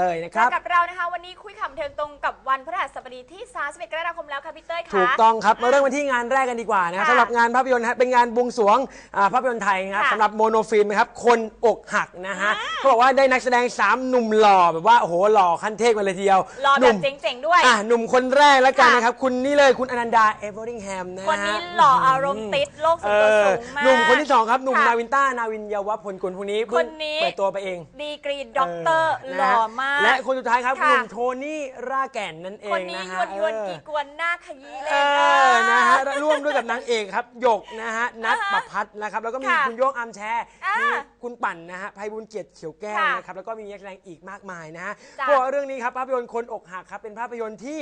ตยนะครับ กับเรานะคะ วันนี้คุยข่าวบัน เทิงตรงกับวันพฤหัสบดีที่ 31 กรกฎาคมแล้วค่ะพี่เต้ยค่ะ ถูกต้องครับมาเริ่มกันที่งานแรกกันดีกว่านะครับค่ะสำหรับงานภาพยนตร์นะฮะเป็นงานบวงสรวงอ่าภาพยนตร์ไทยนะครับค่ะสำหรับโมโนฟิล์มนะครับคนอกหักนะฮะอ่าเขาบอกว่าได้นักแสดง3หนุ่มหล่อแบบว่าโอ้โหหล่อขั้นเทพมาเลยทีเดียวรอหแบนุ่บมเจ๋งๆด้วยอะหนุ่มคนแรกแล้วกันค่ะ นะครับคุณนี่เลยคุณอนันดาเอเวอริงแฮมนะฮะ คนนี้หล่ออารมณ์ติดโลกส่วนตัวสูงมาก หนุ่มคนที่สองครับหนุ่มค่ะนาวินต้านาวินเยาวพลกุลพวกนี้เพิ่งคนนี้ เปิดตัวไปเองดีกรีด็อกเตอร์เออหล่อนะฮะมาก และคนสุดท้ายครับค่ะหนุ่มโทนี่ราแก่นนั่นเอคนงนี้นะยฮะวนยวนเออ กีกวนหน้าขยี้เลเอย อ นะฮะ ร่วมด้วยกับนางเอกครับ หยกนะฮะ นัทอ่าประพัฒน์นะครับ แล้วก็มีค่ะคุณโยงอัมแชร์อ่ามีมีคุณปั่นนะฮะไพบุญเกียรติเขียวแก้วค่ะนะครับ แล้วก็มีนักแสดงอีกมากมายนะฮะจ้ะเพราะว่าเรื่องนี้ครับภาพยนตร์คนอกหักครับ เป็นภาพยนตร์ที่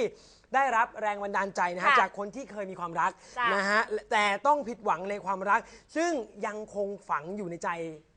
ได้รับแรงบันดาลใจนะฮะ ค่ะจากคนที่เคยมีความรักจ้ะ นะฮะ แต่ต้องผิดหวังในความรัก ซึ่งยังคงฝังอยู่ในใจ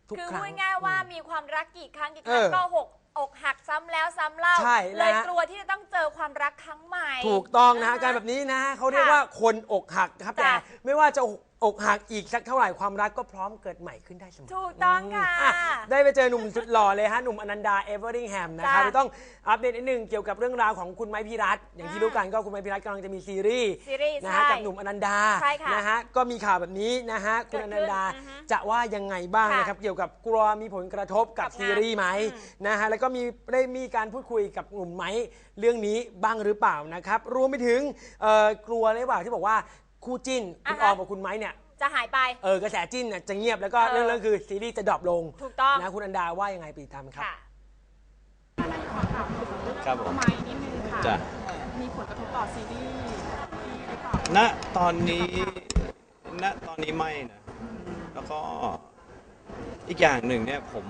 ทุกคือครั้ง พูดง่ายๆว่ามีความรักกี่ครั้งกี่ครั้งเออก็หก อกหักซ้ำแล้วซ้ำเล่า ใช่เลยนะฮะกลัวที่จะต้องเจอความรักครั้งใหม่ ถูกต้องนะฮะอ่าฮะการแบบนี้นะฮะเขาเรียกค่ะว่าคนอกหักครับจ้ะแต่ไม่ว่าจะ อกหักอีกสักเท่าไหร่ความรักก็พร้อมเกิดใหม่ขึ้นได้เสมอ ถูกต้องค่ะ อะได้ไปเจอหนุ่มสุดหล่อเลยฮะ หนุ่มอนันดาเอเวอริงแฮมนะครับจ้ะที่ต้องอัปเดตนิดนึงเกี่ยวกับเรื่องราวของคุณไม้พิรัตน์อย่างที่อ่ารู้รู้กันก็คุณไม้พิรัตน์กำลังจะมีซีรีส์ซีรีส์นะฮะใช่กับหนุ่มอนันดาใช่ค่ะนะฮะก็มีข่าวแบบนี้นะฮะคุณเกิอดขึ้นนันดาอือฮึจะว่ายังไงบ้างค่ะนะครับเกี่ยวกับกลัวมีผลกระทบกับกับงานซีรีส์ไหมอืม นะฮะแล้วก็มีได้มีการพูดคุยกับหนุ่มไม้เรื่องนี้บ้างหรือเปล่านะครับรวมไปถึงเอ่อกลัวหรือเปล่าที่บอกว่า คู่จิ้นคุณออมกับคุณไม้เนี่ยจะหายไป เออกระแสจิ้นน่ะจะเงียบแล้วก็เออเรื่องเรื่องคือซีรีส์จะดรอปลงถูกต้อง นะคุณอันดาว่ายังไงไปติดตามครับ ค่ะ ครับผม ไม้นิดนึงค่ะจ้ะมีผลกระทบต่อซีรีส์หรือเปล่า ณตอนนี้ณตอนนี้ไม่นะ แล้วก็อีกอย่างหนึ่งเนี่ยผม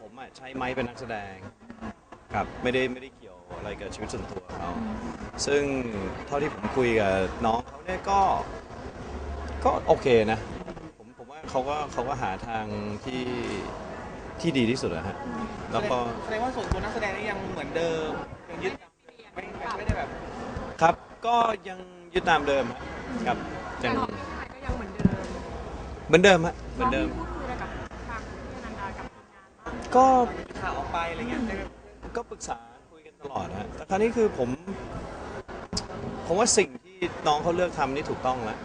ผมอะใช้ไม้เป็นนักแสดง ครับไม่ได้ไม่ได้เกี่ยว อะไรกับชีวิตส่วนตัวเขาซึ่งเท่าที่ผมคุยกับน้องเขาเนี่ยก็ก็โอเคนะ ผมผมว่าเขาก็เขาก็หาทางที่ที่ดีที่สุดอะฮะแล้วก็แสดงว่าส่วนตัวนักแสดงนี่ยังเหมือนเดิมยังยึดไม่ไม่ได้แบบครับก็ยังยึดตามเดิมครับยังแต่ที่ไทยก็ยังเหมือนเดิมเหมือนเดิมฮะเหมือนเดิมพูดคุยอะไรกับทางพี่อนันดากับทีมงานบ้างก็ข่าวออกไปอะไรเงี้ยได้ไหมก็ปรึกษาคุยกันต ลอดนะฮะแต่คราวนี้คือผมผมว่าสิ่งที่น้องเขาเลือกทำนี่ถูกต้องแล้ว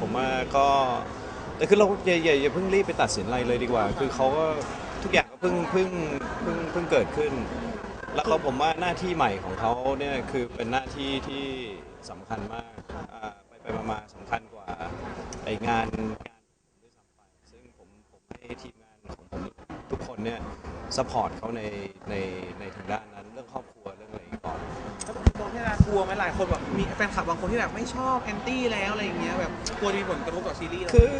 ผมว่าก็แต่คือเราอย่าอย่าอย่าเพิ่งรีบไปตัดสินอะไรเลยดีกว่า คือเขาก็ทุกอย่างก็เพิ่งเพิ่งเพิ่งเพิ่งเกิดขึ้น แล้วก็ผมว่าหน้าที่ใหม่ของเขาเนี่ยคือเป็นหน้าที่ที่สำคัญมากไปไปมาๆสำคัญกว่าไองานงานด้วยซ้ำไปซึ่งผมผมให้ทีมงานของผมทุกคนเนี่ยสปอร์ตเขาในในในทางด้าน ลัวไหมหลายคนแบบมีแฟนคลับบางคนที่แบบไม่ชอบแอนตี้แล้วอะไรอย่างเงี้ยแบบกลัวจะมีผลกระทบต่อซีรีส์เราคือ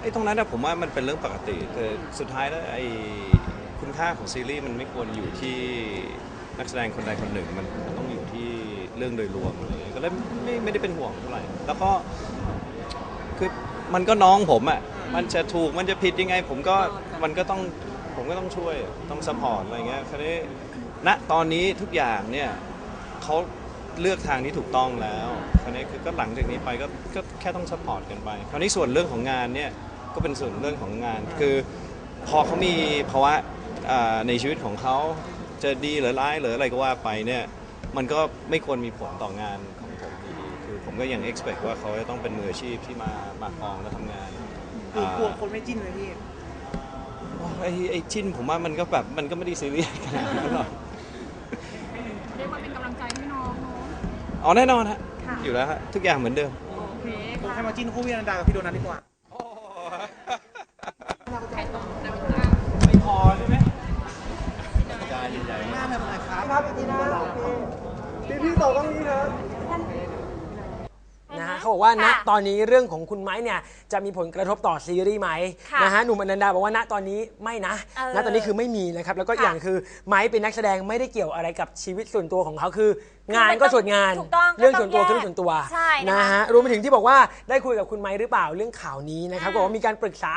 ไอ้ตรงนั้นนะผมว่ามันเป็นเรื่องปกติแต่สุดท้ายแล้วไอ้คุณค่าของซีรีส์มันไม่ควรอยู่ที่นักแสดงคนใดคนหนึ่งมันมันต้องอยู่ที่เรื่องโดยรวมเลยก็เลยไม่ไม่ได้เป็นห่วงเท่าไหร่แล้วก็คือมันก็น้องผมอะมันจะถูกมันจะผิดยังไง ผมก็มันก็ต้องผมก็ต้องช่วยต้องซัพพอร์ตอะไรเงี้ยคราวนี้ณตอนนี้ทุกอย่างเนี่ย เขาเลือกทางที่ถูกต้องแล้วคราวนี้คือก็หลังจากนี้ไปก็ก็แค่ต้องซัพพอร์ตกันไปคราวนี้ส่วนเรื่องของงานเนี่ยก็เป็นส่วนเรื่องของงาน คือพอเขามีภาวะอ่าในชีวิตของเขาจะดีหรือร้ายหรืออะไรก็ว่าไปเนี่ยมันก็ไม่ควรมีผลต่องานของผมอยู่ดีคือผมก็ยัง expect ว่าเขาจะต้องเป็นมืออาชีพที่มามากองและทำงานคือกลัวคนไม่จิ้นเลยพี่ ไอ้ไอ้จิ้นผมว่ามันก็แบบมันก็ไม่ได้ซีเรียสขนาดนั้นหรอก เรียกว่าเป็นกำลังใจให้น้องเนาะ อ๋อแน่นอนฮะค่ะ อยู่แล้วฮะทุกอย่างเหมือนเดิม โอเคผมค่ะให้มาจิ้นคู่พี่อนันดากับพี่โดนัทดีกว่าใครต่อนาวินต้าไม่พอใช่ไหมหน้าแบบไหนครับครับอีกทีนะพี่พี่ต่อต้องนี้ครับ นะฮะเขาบอกว่าณค่ะตอนนี้เรื่องของคุณไม้เนี่ยจะมีผลกระทบต่อซีรีส์ไหมค่ะนะฮะหนุ่มอนันดาบอกว่าณตอนนี้ไม่นะเออณตอนนี้คือไม่มีนะครับแล้วก็ค่ะอย่างคือไม้เป็นนักแสดงไม่ได้เกี่ยวอะไรกับชีวิตส่วนตัวของเขาคืองานก็ส่วนงาน ถูกต้องเรื่องส่วนตัวก็คือต้เรื่องส่วนตัวใช่นะคะ นะฮะรวมไปถึงที่บอกว่าได้คุยกับคุณไม้หรือเปล่าเรื่องข่าวนี้นะครับอืมบอกว่ามีการปรึกษา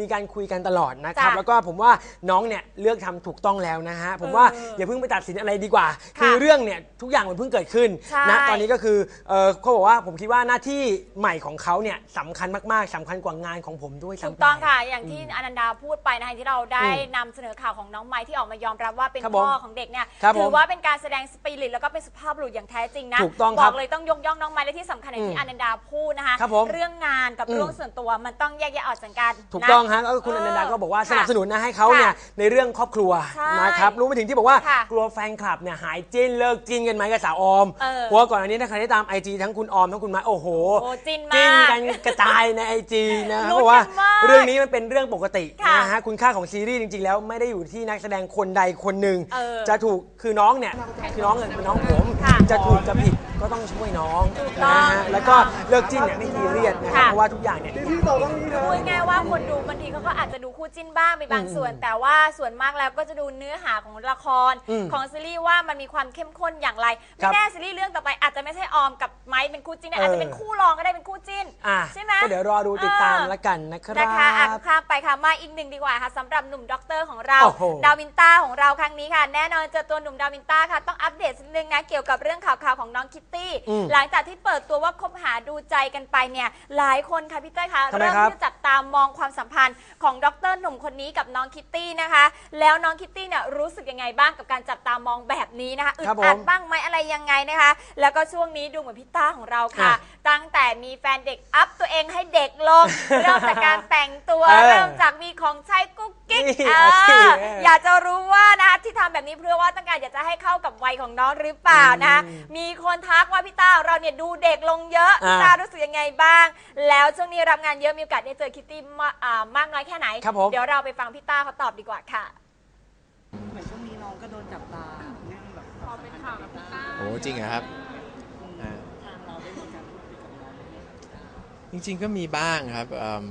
มีการคุยกันตลอดนะครับ จ้ะแล้วก็ผมว่าน้องเนี่ยเลือกทำถูกต้องแล้วนะฮะผมว่าเอออย่าเพิ่งไปตัดสินอะไรดีกว่าค่ะคือเรื่องเนี่ยทุกอย่างมันเพิ่งเกิดขึ้นใช่ นะตอนนี้ก็คือเออเขาบอกว่าผมคิดว่าหน้าที่ใหม่ของเขาเนี่ยสำคัญมากๆสำคัญกว่างานของผมด้วยถูซ้ำกไป ต้องค่ะ อย่างที่อนันดาพูดไปนะคะที่เราได้อืมนำเสนอข่าวของน้องไม้ที่ออกมายอมรับว่าเป็นครับผมพ่อของเด็กเนี่ยครับผมถือว่าเป็นการแสดงสปิริตแล้วก็เป็นสุภาพบุรุษอย่างแท้จริงนะถูกต้องบครัอบกเลยต้องยกย่องน้องไม้และที่สำคัญอย่างอืที่มอนันดาพูดนะคะครับผมเรื่องงานกับอืม เรื่องส่วนตัวมันต้องแยกแยะออกจากกันถูกนะ ต้องฮะก็คุณอนันดาก็บอกว่าค่ะสนับสนุนนะให้เขาเนี่ยค่ะในเรื่องครอบครัวใช่นะครับรู้ไปถึงที่บอกว่าค่ะกลัวแฟนคลับเนี่ยหายจิ้นเลิกจิ้นกันไหมกับสาวออมเออเพราะว่าก่อนอันนี้ถ้าใครได้ตามไอจีทั้งคุณออมทั้งคุณไม้โอ้โหโอ้จิ้นมากจิ้นกันกระจายในไอจีนะลุ้นเพราะว่ากันมากเรื่องนี้มันเป็นเรื่องปกติค่ะนะฮะคุณค่าของซีรีส์จริง ๆ แล้วไม่ได้อยู่ที่นักแสดงคนใดคนหนึ่งเออ จะถูกคือน้องเนี่ยคือน้องเนี่ยเป็นน้องผมค่ะจะถูกจะผิด ก็ต้องช่วยน้องถูกต้องนะฮะแล้วก็เลิกจิ้นเนี่ยไม่ซีเรียสนะครับค่ะ เพราะว่าทุกอย่างเนี่ย พูดง่ายๆว่าคนดูบางทีเขาก็อาจจะดูคู่จิ้นบ้างเป็นบางส่วน แต่ว่าส่วนมากแล้วก็จะดูเนื้อหาของละครอืมของซีรีส์ว่ามันมีความเข้มข้นอย่างไรครัไม่บแน่ซีรีส์เรื่องต่อไปอาจจะไม่ใช่ออมกับไม้เป็นคู่จิ้นนะเอออ อาจจะเป็นคู่รองก็ได้เป็นคู่จิ้นอะใช่ไหมก็เดี๋ยวรอดูติดตามเออแล้วกันนะครับ นะคะอะข้ามไปค่ะ มาอีกหนึ่งดีกว่าค่ะสำหรับหนุ่มด็อกเตอร์ของเรา โอ้โห ดาวินต้าของเราครั้งนี้ค่ะ แน่นอนเจอตัวหนุ่มดาวินต้าค่ะ ต้องอัปเดตสักนิดนึงนะ เกี่ยวกับเรื่องข่าวๆของน้องคิตตี้ อืมหลังจากที่เปิดตัวว่าคบหาดูใจกันไปเนี่ย หลายคนค่ะพี่เต้ยคะทำไมเริ่มครับ ที่จะจับตามมองความสัมพันธ์ของด็อกเตอร์หนุ่มคนนี้กับน้องคิตตี้นะคะ แล้วน้องคิตตี้เนี่ยรู้สึกยังไงบ้างกับการจับตามองแบบนี้นะคะอึดครับผมอัดบ้างไหมอะไรยังไงนะคะ แล้วก็ช่วงนี้ดูเหมือนพี่ต้าของเราค่ะ อะตั้งแต่มีแฟนเด็กอัพตัวเองให้เด็กลง เริ่มจากการแต่งตัวเออเริ่มจากมีของใช้กุ๊กกิ๊กนี่เอเอาสิอเออ อยากจะรู้ว่านะคะที่ทำแบบนี้เพื่อว่าต้องการอยากจะให้เข้ากับวัยของน้องหรือเปล่านะคะอืมมีคนทักว่าพี่ต้าของเราเนี่ยดูเด็กลงเยอะอ่าพี่ต้ารู้สึกยังไงบ้าง แล้วช่วงนี้รับงานเยอะมีโอกาสได้เจอคิตตี้มาอ่ามากน้อยแค่ไหน ครับผม เดี๋ยวเราไปฟังพี่ต้าเขาตอบดีกว่าค่ะ เหมือนช่วงนี้น้องก็โดนจับตาเรื่องแบบพอเป็นข่าวกับพี่ต้าโอ้จริงเหรอครับอ่า ทางเราได้มีการพูดคุยกับน้องไหมจริงๆก็มีบ้างครับเอิ่ม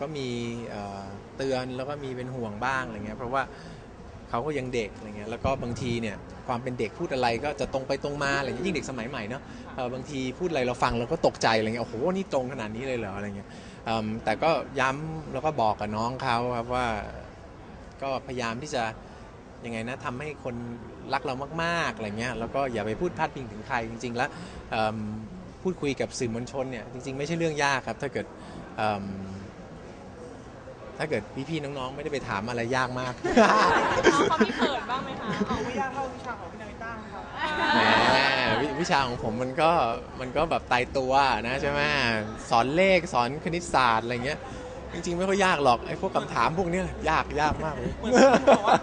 ก็มีเอ่อเตือนแล้วก็มีเป็นห่วงบ้างอะไรเงี้ยเพราะว่า เขาก็ยังเด็กอะไรเงี้ยแล้วก็บางทีเนี่ยความเป็นเด็กพูดอะไรก็จะตรงไปตรงมาอะไรเงี้ยยิ่งเด็กสมัยใหม่เนาะเออบางทีพูดอะไรเราฟังเราก็ตกใจอะไรเงี้ยโอ้โหนี่ตรงขนาดนี้เลยเหรออะไรเงี้ยเอิ่มแต่ก็ย้ำแล้วก็บอกกับน้องเขาครับว่าก็พยายามที่จะยังไงนะทำให้คนรักเรามากๆอะไรเงี้ยแล้วก็อย่าไปพูดพาดพิงถึงใครจริง ๆ แล้วเอิ่มพูดคุยกับสื่อมวลชนเนี่ยจริง ๆ ไม่ใช่เรื่องยากครับถ้าเกิดเอิ่ม ถ้าเกิดพี่ๆน้องๆ ไม่ได้ไปถามอะไรยากมาก น้องเขามีเขินบ้างไหมคะเอาไม่ยากเท่าวิชาของพี่นาวินต้าครับแหมววิชาของผมมันก็มันก็แบบตายตัวนะใช่ไหมสอนเลขสอนคณิตศาสตร์อะไรเงี้ย จริง ๆ ไม่ค่อยยากหรอกไอ้พวกคำถามพวกเนี้ยยากยากมากเลย เหมือนคนบอกว่า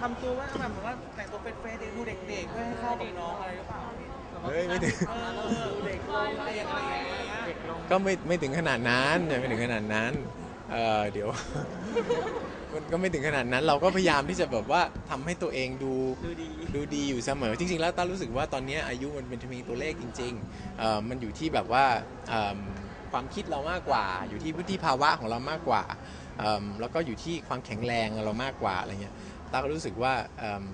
ทำตัวว่าแบบเหมือนว่าแต่งตัวเป็นเฟรนด์ดูเด็กๆเพื่อให้เข้ากับน้องอะไรหรือเปล่าพี่เฮ้ยไม่ถึง เออดูเด็กลงอะไรอย่างเงี้ยก็ไม่ไม่ถึงขนาดนั้นไม่ถึงขนาดนั้น เออเดี๋ยว มันก็ไม่ถึงขนาดนั้น เราก็พยายามที่จะแบบว่าทำให้ตัวเองดู ดูดี ดูดีอยู่เสมอจริง ๆ แล้วต้ารู้สึกว่าตอนนี้อายุมันเป็นเพียงตัวเลขจริงๆเอ่อมันอยู่ที่แบบว่าเอิ่มความคิดเรามากกว่า อยู่ที่วุฒิภาวะของเรามากกว่าเอิ่มแล้วก็อยู่ที่ความแข็งแรงเรามากกว่าอะไรเงี้ยต้าก็รู้สึกว่าเอิ่ม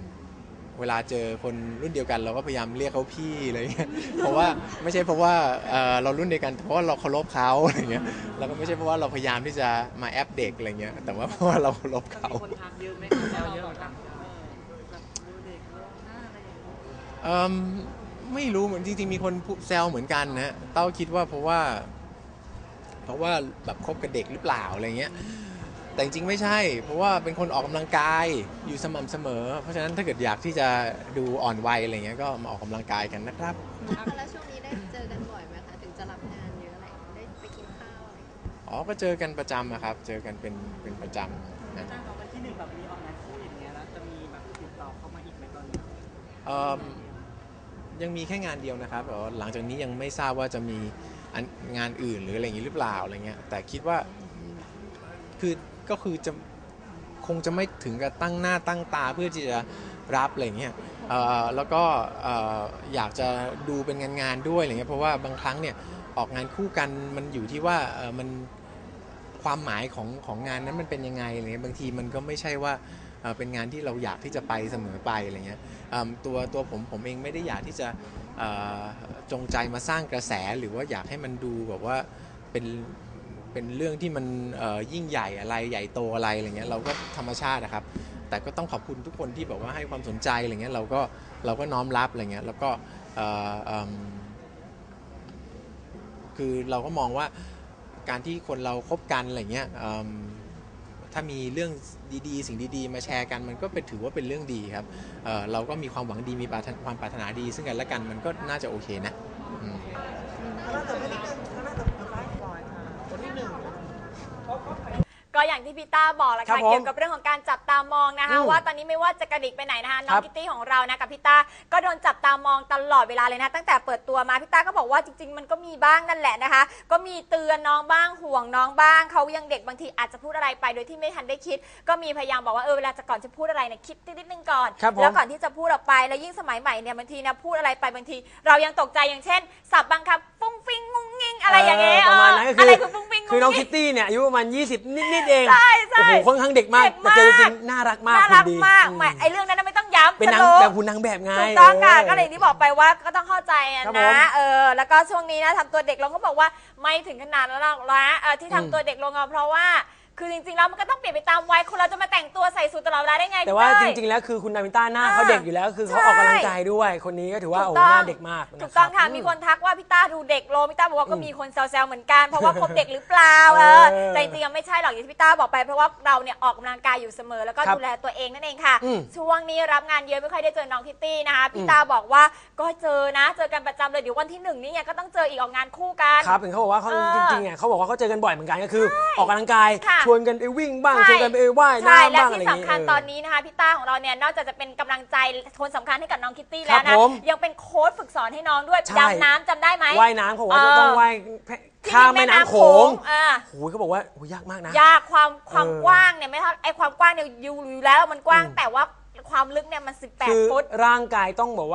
เวลาเจอคนรุ่นเดียวกัน เราก็พยายามเรียกเขาพี่อะไรเงี้ยเพราะว่าไม่ใช่เพราะว่าเอ่อเรารุ่นเดียวกันเพราะว่าเราเคารพเขาอะไรเงี้ยแล้วก็ไม่ใช่เพราะว่าเราพยายามที่จะมาแอปเด็กอะไรเงี้ยแต่ว่าเพราะว่าเราเคารพเขามีคนทักเยอะไหมคะแซวเยอะเหมือนกันเออแบบดูเด็กลงหน้าอะไรอย่างเงี้ยเอิ่มไม่รู้เหมือนจริงๆมีคนพูดแซวเหมือนกันนะเต้าคิดว่าเพราะว่า เพราะว่าแบบคบกับเด็กหรือเปล่าอะไรเงี้ย แต่จริงๆไม่ใช่ เพราะว่าเป็นคนออกกำลังกายอยู่สม่ำเสมอ เพราะฉะนั้นถ้าเกิดอยากที่จะดูอ่อนวัยอะไรเงี้ยก็มาออกกำลังกายกันนะครับแล้วช่วงนี้ได้เจอกันบ่อยไหมคะถึงจะรับงานเยอะอะไรได้ไปกินข้าวอะไรอย่างเงี้ยอ๋อก็เจอกันประจำอะครับ เจอกันเป็นเป็นประจำนะจ้างเราวันที่หนึ่งแบบมีออกงานคู่อย่างเงี้ยแล้วจะมีแบบติดต่อเข้ามาอีกไหมตอนนี้เอิ่มยังมีแค่งานเดียวนะครับแต่ว่าหลังจากนี้ยังไม่ทราบว่าจะมีอันงานอื่นหรืออะไรอย่างนี้หรือเปล่าอะไรเงี้ยแต่คิดว่าคือ ก็คือจะคงจะไม่ถึงกับตั้งหน้าตั้งตาเพื่อที่จะรับอะไรเงี้ยเอ่อแล้วก็อยากจะดูเป็นงานๆด้วยอะไรเงี้ยเพราะว่าบางครั้งเนี่ยออกงานคู่กันมันอยู่ที่ว่าเออมันความหมายของของงานนั้นมันเป็นยังไงอะไรเงี้ยบางทีมันก็ไม่ใช่ว่าเป็นงานที่เราอยากที่จะไปเสมอไปอะไรเงี้ยตัวตัวผมผมเองไม่ได้อยากที่จะจงใจมาสร้างกระแสหรือว่าอยากให้มันดูแบบว่าเป็น เป็นเรื่องที่มันยิ่งใหญ่อะไรใหญ่โตอะไรอะไรเงี้ยเราก็ธรรมชาตินะครับ แต่ก็ต้องขอบคุณทุกคนที่แบบว่าให้ความสนใจอะไรเงี้ยเราก็เราก็น้อมรับอะไรเงี้ยแล้วก็คือเราก็มองว่าการที่คนเราคบกันอะไรเงี้ยถ้ามีเรื่องดีๆ สิ่งดีๆ มาแชร์กันมันก็เป็นถือว่าเป็นเรื่องดีครับเเราก็มีความหวังดีมีความปรารถนาดี ซึ่งกันและกันมันก็น่าจะโอเคนะอืม ก็อย่าง ที่พี่ต้าบอกแหละครัค่ะบผมเกี่ยวกับเรื่องของการจับตามองนะคะอืมว่าตอนนี้ไม่ว่าจะกระดิกไปไหนนะคะน้อครังบกิตตี้ของเรานะกับพี่ต้าก็โดนจับตามองตลอดเวลาเลยนะตั้งแต่เปิดตัวมาพี่ต้าก็บอกว่าจริง ๆ มันก็มีบ้างนั่นแหละนะคะ ก็มีเตือนน้องบ้างห่วงน้องบ้างเขายังเด็กบางทีอาจจะพูดอะไรไปโดยที่ไม่ทันได้คิด ก็มีพยายามบอกว่าเออเวลาจะก่อนจะพูดอะไรเนี่ยคิดนิดนึงก่อนครับผม แล้วก่อนที่จะพูดออกไปแล้วยิ่งสมัยใหม่เนี่ยบางทีนะพูดอะไรไปบางที เรายังตกใจอย่างเช่นสับบางคำฟุ้งฟิ้งงุ้งงิงอะไรอย่างเงี้ยประมาณนั้นก็เออคืออะไรคือฟุ้งฟิ้งงุ้งคือน้องงิ้คิตตี้เนี่ยอายุประมาณ 20 นิดๆเองใช่ใช่โอ้โหค่อนข้างเด็กมากเด็กแต่เจอจริงมากๆน่ารักมากน่ารักหุ่ดีมากอืมแหมไอเรื่องนั้นนะไม่ต้องย้ำเป็นนางสรุปแบบคุณนางแบบไงถูกต้องค่ะเก็เลยอย่างที่บอกไปว่าก็ต้องเข้าใจอะครับผมนะเออแล้วก็ช่วงนี้นะทำตัวเด็กลงก็บอกว่าไม่ถึงขนาดนั้นหรอกนะเออที่ทำอืมตัวเด็กลงอะเพราะว่า คือจริงๆแล้วมันก็ต้องเปลี่ยนไปตามวัยคนเราจะมาแต่งตัวใส่สูทตลอดเวลาได้ไงแต่ว่าพี่จเต้ย ริงๆแล้วคือคุณนาวินต้าหน้าอ่าเขาเด็กอยู่แล้ว คือเขาใช่ออกกำลังกายด้วย คนนี้ก็ถือว่าถูโอ้กโหต้องหน้าเด็กมากนะถูกต้องค่ะ รับ มีคนทักว่าพี่ต้าดูเด็กลงพี่ต้าบอกว่าก็อืมมีคนแซวๆเหมือนกัน เพราะว่าคบเด็กหรือเปล่าเออเออแต่จริงๆยังไม่ใช่หรอกอย่างที่พี่ต้าบอกไปเพราะว่าเราเนี่ยออกกำลังกายอยู่เสมอ แล้วก็ครับดูแลตัวเองนั่นเองค่ะ อืมช่วงนี้รับงานเยอะไม่ค่อยได้เจอน้องคิตตี้นะคะพี่อืมตาบอกว่าก็เจอนะ เจอกันประจำเลยเดี๋ยววันที่หนึ่งนี่ไงก็ต้องเจออีกออกงานคู่กัน ครับเห็นเขาบอกว่าเขาเออจริงๆเนี่ยเขาบอกว่าเขาเจอกันบ่อยเหมือนกันก็คือ ออกกำลังกายค่ะชวนกันไปวิ่งบ้างใช่ชวนกันไปว่ายใช่น้ำและบ้างอะไรที่อย่างสำงี้คัญเออตอนนี้นะคะพี่ต้าของเราเนี่ยนอกจากจะเป็นกำลังใจคนสำคัญให้กับน้องคิตตี้ครัแล้วบนะผมยังเป็นโค้ชฝึกสอนให้น้องด้วยใช่ดำน้ำจำได้ไหมว่ายน้ำเขาบอกว่าจะเออต้องว่ายที่ข้ามแม่น้ำโขงอ่าโอ้ยเขาบอกว่าโอ้ยยากมากนะ ยากความความเออกว้างเนี่ยไม่เท่าไอความกว้างเนี่ยอยู่อยู่แล้วมันกว้างอืมแต่ว่าความลึกเนี่ยมันคือ18 ฟุต ร่างกายต้องบอกว่า